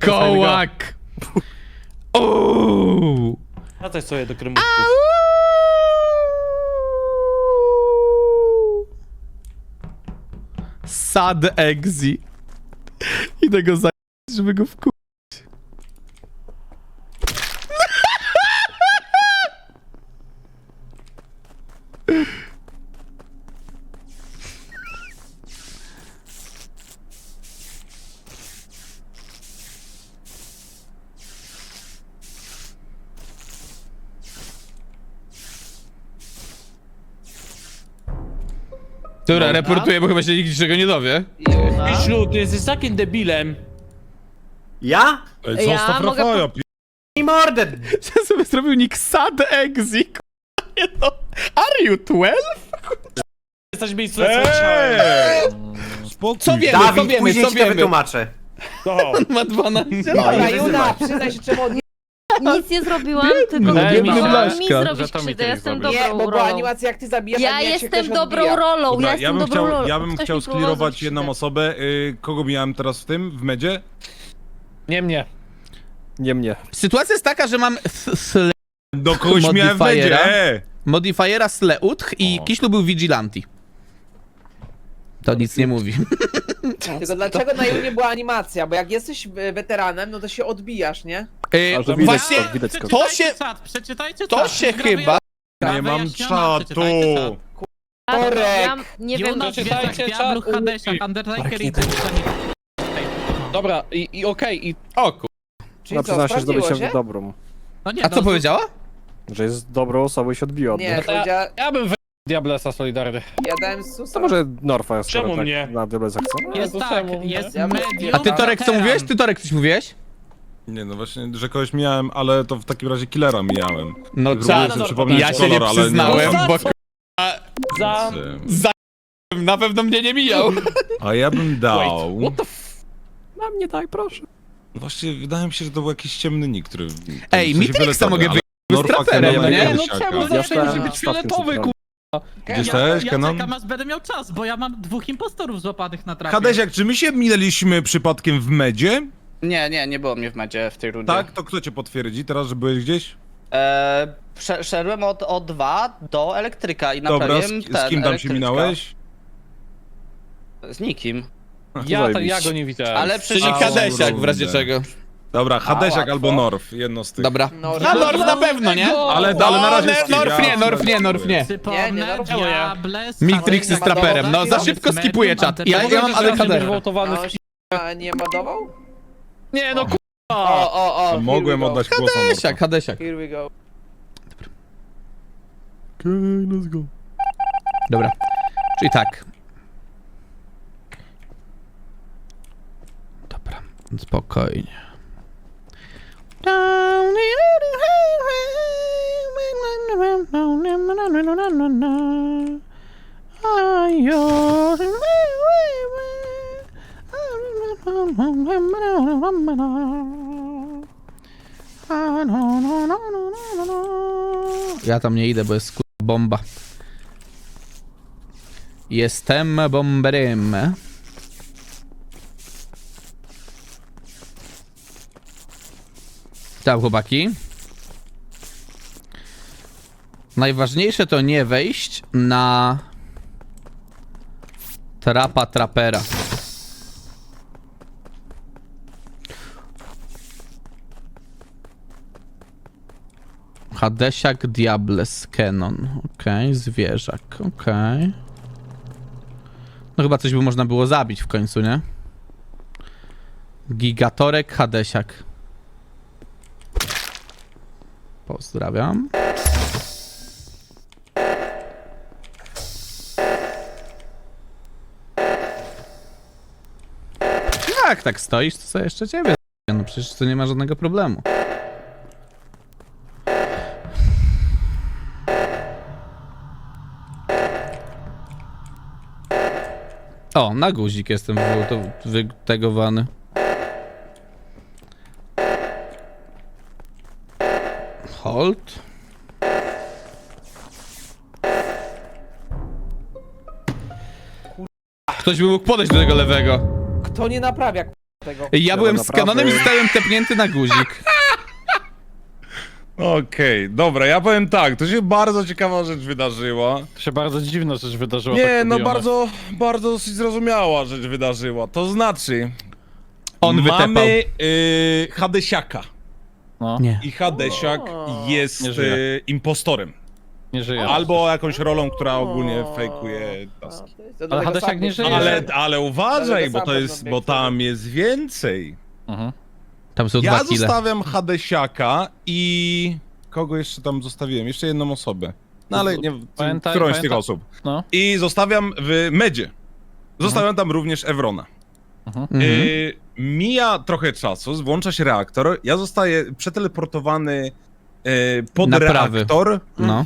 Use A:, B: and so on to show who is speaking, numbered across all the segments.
A: Kołak! Uuu!
B: Wracaj sobie do kremówków.
A: Sad exi. Idę go za... żeby go wku... Dobra, reportuję, bo chyba się nikt niczego nie dowie.
B: Piślu, ty jesteś takim debilem.
C: Ja?
D: Ej,
E: Ja
D: zostaw
E: mogę
D: Rafaela, pi...
C: I mordę!
A: Ja sobie zrobił nick Sad Exi. k***a, nie no. Are you 12?
B: Jesteś miejscu!
D: Spokój
A: Co wiemy, co
C: Dawid,
A: wiemy,
C: później
A: co
C: ci to
A: wiemy?
C: wytłumaczę.
B: To.
A: Ma 12
C: No,
A: lat.
F: Dobra, Juda, przyznaj się czemu
E: Nic nie zrobiłam, tylko
A: biedny
E: chciałam mi
A: Blaszka.
E: zrobić
G: to mi
E: krzywdę.
G: ty
E: Ja jestem
G: zrobił.
F: nie,
E: dobrą
F: bo była
E: rolą.
F: animacja jak ty zabijasz,
E: Ja
F: nie się
E: jestem dobrą
F: odbija.
E: rolą,
D: Dobra,
E: ja
D: ja
E: jestem
D: bym
E: dobrą
D: chciał,
E: rolą.
D: ja bym
E: Ktoś
D: chciał
E: mi próbował
D: sklirować
E: zrobić
D: jedną
E: krzywdę.
D: osobę. Y, kogo miałem teraz w tym, w medzie?
B: Nie mnie.
G: Nie mnie.
A: Sytuacja jest taka, że mam sle-
D: Do kogoś miałem w
A: Modifiera?
D: medzie, e!
A: modifiera Sleutch i
D: O.
A: Kiślu był Vigilanti. To nic nie mówi.
F: Tylko dlaczego na Junie była animacja? Bo jak jesteś e, weteranem, no to się odbijasz, nie?
A: Yy,
G: A, że widać
A: właśnie
G: to, widać to.
A: to się,
H: Czat, przeczytajcie
A: to
H: czat.
A: się chyba...
D: Nie mam
H: wyjaśniona,
D: czatu.
H: przeczytajcie czat.
F: Korek.
E: Ja nie wiem,
H: Jonas,
B: Przeczytajcie
H: Wiezak,
B: czat.
H: Undertaker i
B: Dobra, i, i okej, i
A: O kur...
F: Czyli
G: No
F: co,
G: przyznam się, że
F: sprawdziło
G: dobyć się
F: się?
G: dobrą.
H: No nie,
A: A co
H: no,
A: powiedziała?
G: Że jest dobrą osobą i się odbiła od
F: Nie,
G: mnie.
B: to ja,
F: powiedziała,
B: ja bym. Diablesa Solidarny.
F: ja dałem susa.
G: To może Norfa jest
B: Czemu
G: skoro tak
B: mnie?
G: na Diablesa chce.
H: Jest
B: to
H: tak,
B: czemu?
H: jest
F: Ja
H: medium.
A: A ty Torek co mówiłeś? Ty Torek coś mówiłeś?
D: Nie no właśnie, że kogoś miałem, ale to w takim razie killera mijałem.
A: No
D: Próbuję
A: czad,
D: sobie
B: no,
D: przypomnieć
A: ja się
D: kolor,
A: nie
D: ale
A: przyznałem, bo
B: Za...
A: za... na pewno mnie nie mijał.
D: A ja bym dał...
B: Wait, what the f...
G: Na mnie daj, proszę.
D: Właśnie wydaje mi się, że to był jakiś ciemny nick, który...
A: Ej,
D: sensie
A: Mitrixa mogę wyjść z traperem, no nie?
B: No czemu zawsze musi być
G: statkiem
B: fioletowy,
G: przed
B: ku...
D: Gdzie
H: Ja,
D: jesteś,
H: ja
D: Kenan?
H: czekam aż będę miał czas, bo ja mam dwóch impostorów złapanych na trafie.
D: Hadesiak, czy my się minęliśmy przypadkiem w medzie?
I: Nie, nie, nie było mnie w medzie w tej rundzie.
D: Tak? To kto cię potwierdzi teraz, że byłeś gdzieś?
I: E, prze- szedłem od O2 do elektryka i
D: Dobra, z,
I: naprawiłem
D: z
I: ten,
D: kim tam się
I: elektryczka.
D: minąłeś?
I: Z nikim.
B: Ja, to, ja go nie widziałem.
I: Ale
A: Czyli
I: przecież...
A: Kadesiak w razie czego.
D: Dobra, Hadesiak
I: łatwo.
D: albo Norf, jedno z tych.
A: Dobra.
F: No,
A: Na Norf na pewno, nie?
D: Ale, ale
A: No,
D: na razie skip,
A: Norf
D: ja
A: nie, Norf nie, Norf nie.
F: Nie, nie,
H: Przypomnę,
F: no,
H: Diables,
A: Mitrix
F: nie
A: jest traperem, no za szybko skipuję czat. Ja, ja mam ADHD.
B: wołtowany
F: A
B: w...
F: nie modował?
B: Nie no,
F: O,
B: k***a.
F: o, o, here
D: Mogłem
F: we go.
D: oddać głos na
A: Hadesiak,
D: Norfa.
A: Hadesiak.
F: Here we go.
G: Okej, let's go.
A: Dobra. Czyli tak. Dobra, spokojnie. Ja tam nie idę, bo jest bomba. Jestem bomberem. Tak, chłopaki. Najważniejsze to nie wejść na trapa trapera. Hadesiak Diables Canon. Okej, zwierzak. Okej. No chyba coś by można było zabić w końcu, nie? Gigatorek Hadesiak. Pozdrawiam. Jak tak stoisz, to co jeszcze ciebie? No przecież to nie ma żadnego problemu. O, na guzik jestem wytegowany. Ktoś by mógł podejść do tego lewego.
F: Kto nie naprawia? tego.
A: Ja byłem z
G: naprawdę.
A: I zostałem tepnięty na guzik.
D: Okej, dobra, ja powiem tak, to się bardzo ciekawa rzecz wydarzyła.
G: To się bardzo dziwna rzecz wydarzyła.
D: Nie,
G: tak
D: no bardzo, bardzo dosyć zrozumiała rzecz wydarzyła. To znaczy,
A: On wytepał.
D: mamy y, Hadesiaka.
G: No,
A: Nie.
D: I Hadesiak jest
G: Nie żyje.
D: y, impostorem.
G: Nie żyje.
D: Albo jakąś rolą, która ogólnie fejkuje taski.
G: Ale Hadesiak nie żyje.
D: Ale, ale uważaj, bo to jest, bo tam jest więcej.
G: Mhm.
A: Tam są
D: Ja
A: dwa kile.
D: zostawiam Hadesiaka i... Kogo jeszcze tam zostawiłem? Jeszcze jedną osobę. No ale nie,
G: Pamiętaj-
D: którąś z tych osób.
G: No.
D: I zostawiam w Medzie. Zostawiam tam również Evrona.
A: Mhm.
D: Y, mija trochę czasu, włącza się reaktor, ja zostaję przeteleportowany y, pod
A: Naprawy.
D: reaktor
A: No.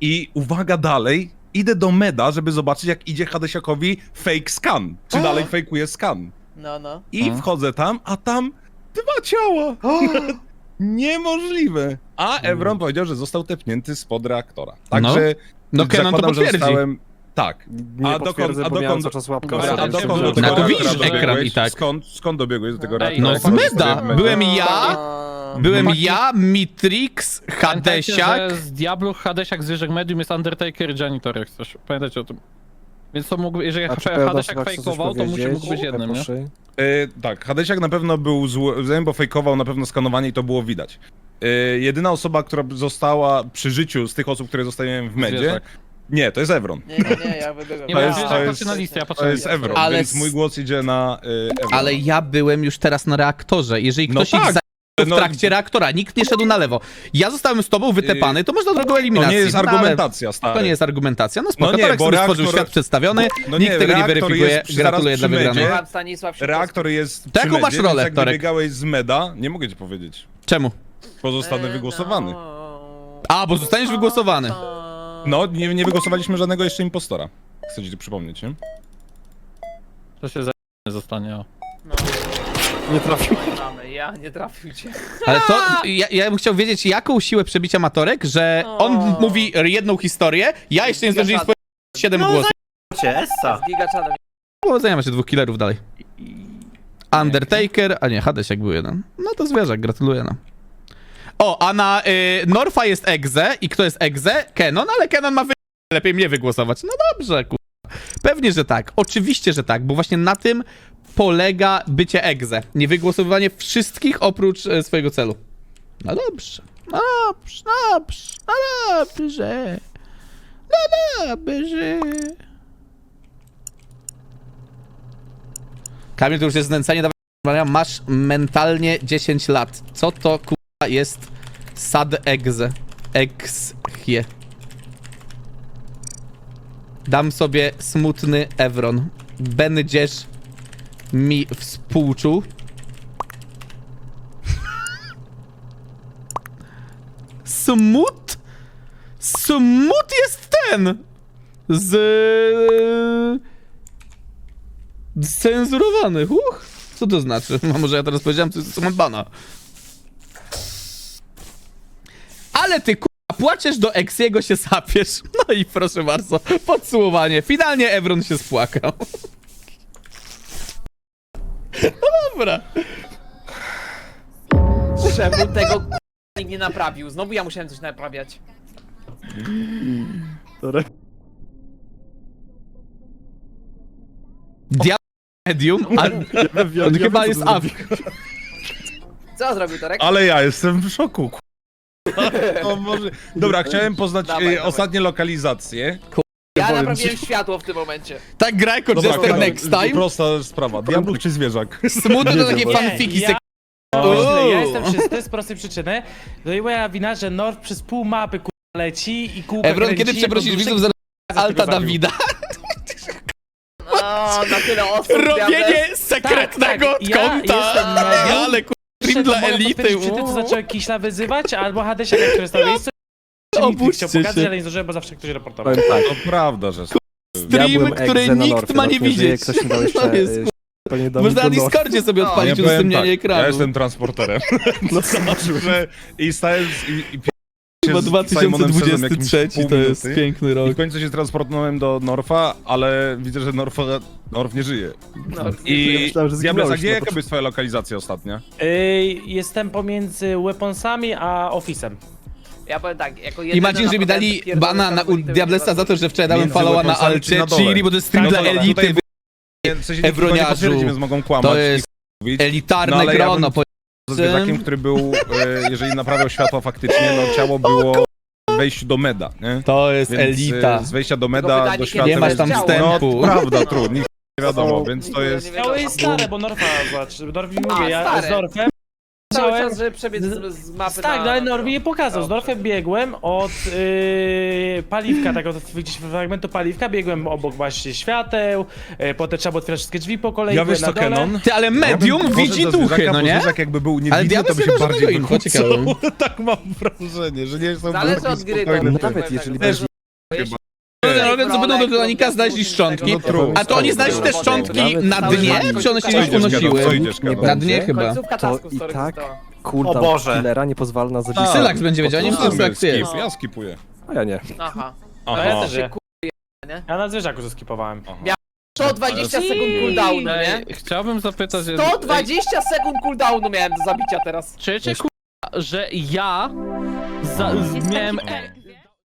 D: I uwaga dalej, idę do Meda, żeby zobaczyć jak idzie Hadesiakowi fake scan, czy dalej fejkuje scan.
F: No, no.
D: I
G: Mhm.
D: wchodzę tam, a tam dwa ciała. Niemożliwe. A Evron powiedział, że został tepnięty spod reaktora. Także
A: No Kenon to
D: zakładam, że
A: potwierdzi.
D: zostałem... Tak.
G: Nie
D: A
G: potwierdzę,
D: dokąd-
G: bo
D: a
G: miałem
D: dokąd-
G: cały czas łapkę.
D: Dobra, a
G: Pamiętam,
D: dokąd do
A: Na
D: tego
A: to
D: reaktora
A: widzisz ekran i tak.
D: Skąd, skąd dobiegłeś do tego
F: Ej,
D: reaktora?
A: No z
D: Jak
A: Meda. Byłem ja,
F: A,
A: byłem
G: Chłopaki-
A: ja, Mitrix,
G: Pamiętajcie,
A: Hadesiak.
G: że z Diablo, Hadesiak, Zwierzak Medium jest Undertaker i Janitor, jak coś. Pamiętajcie o tym. Więc to mógł, jeżeli
J: A czy
G: Hadesiak
J: Pełda chce coś
G: fejkował, to musi
J: powiedzieć?
G: mógł być jednym, nie?
J: Proszę.
D: E, tak, Hadesiak na pewno był zły, bo fejkował na pewno skanowanie i to było widać. E, jedyna osoba, która została przy życiu z tych osób, które zostawiłem w medzie,
G: Zwierzak.
D: nie, to jest Evron.
F: Nie, nie, nie, ja wybiegłem.
G: Nie,
D: To
G: bo
D: jest-
G: Zwierzak
D: to
G: patrzy na listę, ja patrzę
D: To
G: na
D: jest
G: listę.
D: Evron,
A: Ale
D: więc
A: s-
D: mój głos idzie na e, Evron.
A: Ale ja byłem już teraz na reaktorze. Jeżeli
D: No
A: ktoś ich
D: tak,
A: za... w
D: no-
A: trakcie reaktora, nikt nie szedł na lewo. Ja zostałem z tobą wytepany, to można drogą
D: To
A: eliminacji.
D: nie jest
A: No, ale
D: argumentacja, stary.
A: To nie jest argumentacja. No spoko,
D: No nie,
A: Torek
D: bo
A: sobie
D: reaktor-
A: stworzył świat przedstawiony,
D: no
A: nikt
D: nie,
A: tego nie weryfikuje.
D: przy-
A: Gratuluję dla wygranej.
D: Reaktor jest
A: To
D: przy
A: jaką masz rolę,
D: jak
A: Torek?
D: wybiegałeś z meda, nie mogę ci powiedzieć.
A: Czemu?
D: Pozostanę wygłosowany.
A: A, bo zostaniesz wygłosowany.
D: No, nie, nie wygłosowaliśmy żadnego jeszcze impostora. Chcę ci to przypomnieć, nie?
G: To się za... zostanie, o.
F: Nie trafił. Mamy, ja nie trafił cię.
A: Ale to, ja, ja bym chciał wiedzieć, jaką siłę przebicia Matorek, że on
F: O.
A: mówi jedną historię, ja jeszcze nie zdążyłem
F: Gigaczadem.
A: spowiedzieć 7
C: No,
A: głosów.
C: Cię, Essa.
F: Z gigaczadem.
A: Powodzenia macie dwóch killerów dalej. Undertaker, a nie, Hadesiak był jeden. No to zwierzak, gratuluję no. O, a na y, Norfa jest Egze i kto jest Egze? Kenon, ale Kenon ma wy... lepiej mnie wygłosować. No dobrze, ku... Pewnie, że tak. Oczywiście, że tak, bo właśnie na tym polega bycie Egze. Nie wygłosowywanie wszystkich oprócz e, swojego celu. No dobrze. No dobrze, dobrze, no dobrze. No dobrze. Kamil, to już jest znęcanie, dawaj, masz mentalnie 10 lat. Co to kurwa jest sad egze? Exhie. Dam sobie smutny Evron. Będziesz mi współczuł. Smut? Smut jest ten! Z... Zcenzurowany, huch. Co to znaczy? A może ja teraz powiedziałem coś, co mam bana. Ale ty kurwa płaczesz do Exiego się sapiesz. No i proszę bardzo, podsumowanie. Finalnie Evron się spłakał. No dobra.
F: Czemu tego k***a nikt nie naprawił? Znowu ja musiałem coś naprawiać.
A: Dia medium, a on chyba jest AW.
F: Co zrobił Torek?
D: Ale ja jestem w szoku. ku- O, może... Dobra, chciałem poznać
F: Dawaj,
D: e,
F: dawaj.
D: ostatnie lokalizacje.
F: Ja naprawiłem światło w tym momencie.
A: Tak gra jako Jester
D: kochani,
A: Next Time.
D: Prosta sprawa. Diablo czy zwierzak?
A: Smutne to takie fanfiki
K: ja-
A: sek...
K: Myślę, ja
A: Uuu.
K: jestem czysty z prostej przyczyny. No i moja wina, że North przez pół mapy ku... leci i kółka
A: Evron,
K: kręci,
A: kiedy przeprosisz
K: jak on
A: widzów za Alta
K: zabił.
A: Dawida?
F: No, na tyle osób.
A: Robienie sekretnego
K: tak,
A: od
K: ja
A: konta.
K: jestem medium.
A: Ale ku... Stream dla elity.
K: potwierdzić, Czy ty to zacząłem Kiśla wyzywać, albo Hadesia, który jest na miejscu. Nie
A: Opuśćcie
K: chciał pogadać,
A: się.
K: ale nie zdążyłem, bo zawsze ktoś raportował.
J: Powiem tak.
D: To prawda, że...
A: Stream,
J: byłem
A: który
J: egze na
A: nikt ma nie
J: Norfie żyje,
A: widzieć.
J: Ktoś mi dał jeszcze...
A: To jest,
J: y, pewnie dał mi
A: Można na
J: do.
A: Discordzie sobie
F: No.
A: odpalić
D: Ja powiem
A: udostępnianie
D: tak,
A: ekranu.
D: ja jestem transporterem. No, że I stałem... z- I, i
A: Chyba
D: z Simonem Sezem jakimś
A: 2023
D: pół
A: to jest
D: minuty.
A: piękny
D: I
A: rok.
D: w końcu się transportowałem do Norfa, ale widzę, że Norfa, Norf nie żyje.
F: No,
D: I
J: myślałem, że
D: Diables, a
J: zginąłeś
D: gdzie
J: na
D: jaka jest twoja lokalizacja ostatnia?
K: Yy, jestem pomiędzy weaponsami a office'em.
F: Ja powiem tak, jako jedyny
A: Imagine, że mi dali bana na u Diablesa za to, że wczoraj dałem
D: Między
A: followa na
D: weaponsami czy na dole?
A: bo to jest stream
K: Tak,
A: dla
K: na dole.
A: elity,
D: Tutaj W sensie nikt tego nie
A: Ewroniarzu,
D: potwierdzi, więc mogą kłamać.
A: to
D: i
A: jest elitarne
D: No, ale ja
A: grono.
D: bym- Z zwierzakiem, który był, e, jeżeli naprawiał światła faktycznie, no ciało było w wejściu do meda, nie?
A: To jest
D: Więc
A: elita.
D: e, z wejścia do
F: Tylko
D: meda
F: pytanie,
D: do
F: kiedy
D: światła...
A: Nie masz tam wstępu.
D: No, prawda, trudno, nie wiadomo, więc to jest...
K: Miało jest stare, bo Norfa, zobacz, Norf mi
F: A,
K: mówi, ja
F: stare.
K: z Norfem
F: Cały
K: chciałem...
F: czas, żeby przebiec z, z mapy
K: Tak,
F: na...
K: no ale Norf mi nie pokazał. Z
F: Dobrze.
K: Norfem biegłem od yy, paliwka, tak od gdzieś fragmentu paliwka, biegłem obok właśnie świateł, yy, potem trzeba było otwierać wszystkie drzwi po kolei,
D: Ja
K: byłem
D: wiesz
K: na
D: co,
K: dole.
D: Kenon?
A: Ty, ale medium
D: Ja bym
A: widzi
D: poszedł
A: duchy,
D: zwierzaka,
A: no
D: bo
A: nie?
D: Zwierzak jakby był
A: Ale
D: niewidny, to by
A: nie
D: się bardziej
A: info,
D: tak mam wrażenie, że nie są
F: Zależy
D: takie
F: od gry,
D: spokojne.
J: Nawet jeżeli
F: Wiesz,
J: będzie
A: Robiąc co będą do Klonika znaleźli szczątki.
D: No true.
A: A to oni znaleźli te szczątki
J: Nawet
A: na dnie, czy one się
D: Co
A: gdzieś
D: idziesz,
A: unosiły?
D: Co idziesz?
A: Na dnie chyba.
F: Końcówka
J: To
F: tasku,
J: i tak
F: została.
C: O Boże.
J: killera nie pozwala na zabicie.
A: Sylaks będzie wiedział, nie wiem, czy jak ty jest.
D: ja skipuję.
J: A ja nie.
F: Aha.
K: No
D: Aha.
K: ja też
F: Się
K: nie.
F: ku...
K: Ja na zwierzaku zeskipowałem.
F: 120 sekund cooldownu, nie?
G: Chciałbym zapytać...
F: 120 sekund cooldownu miałem do zabicia teraz.
G: Czy wiecie, kurwa, że ja za, miałem... E,